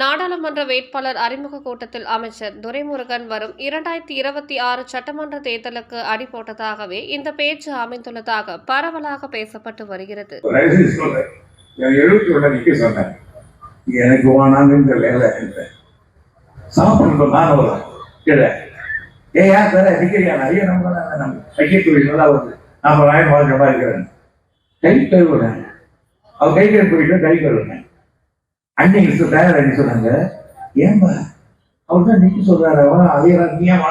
நாடாளுமன்ற வேட்பாளர் அறிமுக கூட்டத்தில் அமைச்சர் துரைமுருகன் வரும் இரண்டாயிரத்தி இருபத்தி ஆறு சட்டமன்ற தேர்தலுக்கு அடி போட்டதாகவே இந்த பேச்சு அமைந்துள்ளதாக பரவலாக பேசப்பட்டு வருகிறது. எனக்கு வேணான்னு சாப்பிடணும் ஏன் தர நம்ம நல்லா வருது வாழ்க்கை மாதிரி இருக்கிறேன் கை கழுவுறேன் கை கை கழுவுறேன் அன்னைக்கு பேரர் அடி சொன்னாங்க. ஏன்பா? அவர் தான் நிக்க சொல்றாரு. அவன் அதே நீ ஏன்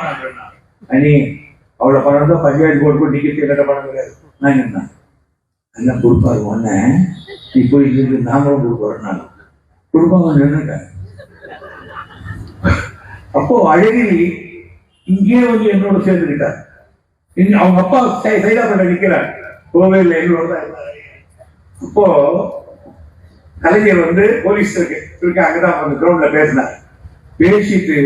அண்ணி அவளை பணம் தான் பஞ்சாயத்து போட்டு போட்டு நிக்க கட்ட பணம் கிடையாது. நான் என்ன என்ன கொடுப்பாரு ஒன்ன நீ போய் இருந்து நாமளும் கொடுப்போம் நான் கொடுப்பாங்க நின்றுட்டேன் அப்போ அழகிரி இங்கே வந்து என்னோட சேர்ந்துக்கிட்டார். இங்க அவங்க அப்பா சை- சைதாப்பேட்டை நிக்கிறார். கோவையில் எங்களோட தான் இருந்தாரு. அப்போ கலைஞர் வந்து போலீஸ் இருக்கு. அங்கதான் வந்து கிரவுண்ட்ல பேசினார். பேசிட்டு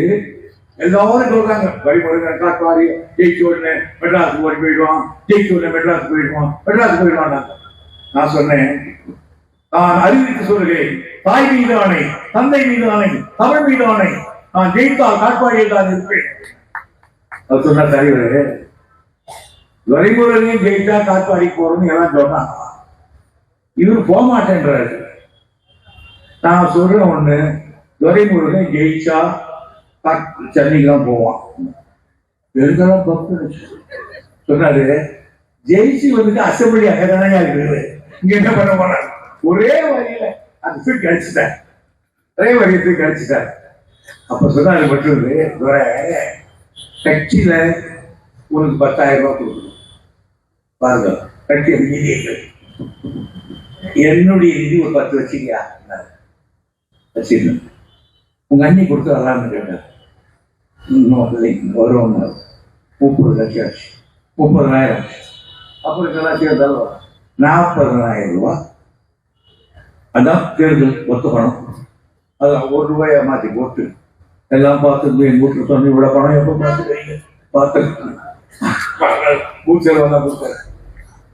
எல்லாரும் சொல்றாங்க வழிமுறை காட்டுவாரி ஜெயிச்சு உடனே மெட்ராஸ் ஓடி போயிடுவான் ஜெயிச்சு உடனே மெட்ராஸ் போயிடுவான் மெட்ராஸ் போயிடுவான் நான் சொன்னேன் நான் அறிவித்து சொல்கிறேன் தாய் மீது ஆணை தந்தை மீது ஆணை தமிழ் மீது ஆணை நான் ஜெயித்தால் காட்பாடியில் தான் இருப்பேன். அவர் சொன்ன தலைவர் வரைமுறையும் ஜெயித்தா காட்பாடி போறோம்னு எல்லாம் சொன்னான். இவர் போக மாட்டேன்றாரு நான் சொல்ற ஒண்ணு துரைமுருகன் ஜெயிச்சா சென்னைக்கு தான் போவான். எழுதலாம் பப்பு சொன்னாரு. ஜெயிச்சு வந்துட்டு அசம்பிளி அங்கதானே இருக்குது. இங்க என்ன பண்ண போறாரு? ஒரே வழியில அந்த ஃபீட் கிடைச்சிட்டார். ஒரே வழியை கிடைச்சிட்டார். அப்ப சொன்னாரு மட்டும் துரை கட்சியில உனக்கு பத்தாயிரம் ரூபாய் கொடுக்கணும். பாருங்க கட்சி நிதி என்னுடைய நிதி ஒரு பத்து வச்சுக்கியா? வச்சுக்கணும் உங்க அண்ணி கொடுத்து வரலான்னு கேட்டார் இன்னும் இல்லைங்க வருவோம் முப்பது லட்சம் ஆச்சு. முப்பதனாயிரம் அப்புறம் இதெல்லாம் சேர்ந்தாலும் நாற்பதனாயிரம் ரூபா. அதான் தேர்தல் ஒத்த பணம். அதான் ஒரு ரூபாயை மாத்தி போட்டு எல்லாம் பார்த்து என் வீட்டுல சொன்ன இவ்வளவு பணம் எப்போ பார்த்துக்கிறீங்க? பார்த்து பூச்சல் வந்தா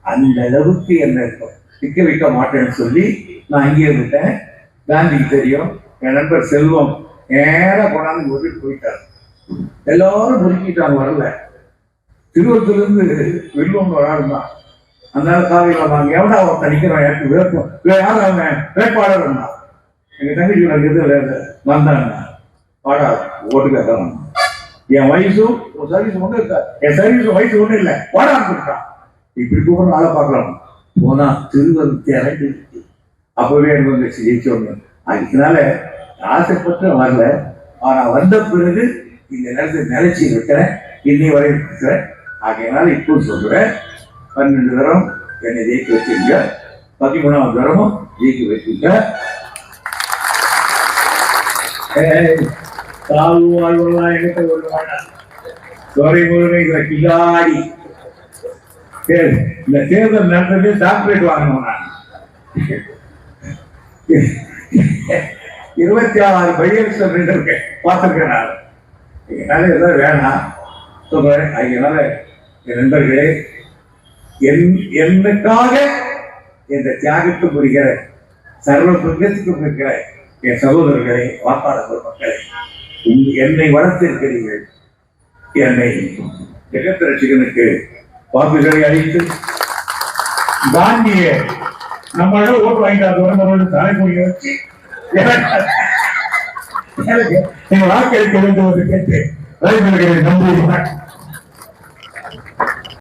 அந்த அளவுக்கு என்ன சிக்க வைக்க மாட்டேன்னு சொல்லி நான் அங்கேயே இருந்துட்டேன் காந்திக்கு தெரியும். என் நண்பர் செல்வம் நேரா கொண்டாந்து விட்டுட்டு போயிட்டார். எல்லாரும் முறுக்கிட்டாங்க வரல. திருவத்திலிருந்து இருந்து வெல்வம் ஒரு ஆள் தான் அந்த காவியில் நாங்க எவனா ஒருத்தன் நிக்கிறோம் எனக்கு வேட்பு யார் அவன்? வேட்பாளர் இருந்தான் எங்க தங்கச்சி எனக்கு எது வந்தாங்க பாடா ஓட்டு கேட்கலாம் என் வயசும் சர்வீஸ் ஒன்றும் இருக்கா என் சர்வீஸ் வயசு ஒண்ணு இல்லை. வாடா கொடுத்தான் இப்படி கூப்பிட ஆளை பார்க்கலாம். போனா திருவள்ளு திறந்து அப்பவே எனக்கு வந்துச்சு ஜெயிச்சோன்னு அதனால ஆசைப்பட்டு வரல. ஆனா வந்த பிறகு இந்த நேரத்தை நிலைச்சி இருக்கிறேன் இன்னை வரை இருக்கிறேன் ஆகையினால இப்போ சொல்றேன். பன்னெண்டு தரம் என்னை ஜெயிக்க வச்சிருக்க பதிமூணாவது தரமும் ஜெயிக்க வச்சிருக்க ஏய், வாழ்வெல்லாம் எனக்கு ஒரு துறை முருகை கிளாடி இந்த தேர்தல் நடந்தது டாக்டரேட் வாங்கணும் நான். இருபத்தி ஆறு பையன் இருக்கேன் பார்த்துருக்கேன் நான் அதனால எல்லாம் வேணாம். சொல்றேன். அதனால என் நண்பர்களே என் என்னக்காக இந்த தியாகத்தை புரிகிற சர்வ புண்ணியத்துக்கு புரிகிற என் சகோதரர்களே வாக்காளர்கள் மக்களே என்னை என்னை வளர்த்திருக்கிறீர்கள். என்னை ஜெகத்ரட்சகனுக்கு வாக்குகளை அளித்து காந்திய நம்மளோட ஓட்டு வாங்கிட்டு நம்மளோட தலைமுறையை வச்சு. எனக்கு எனக்கு என் வாக்களிக்க வேண்டும் என்று கேட்டு நன்றி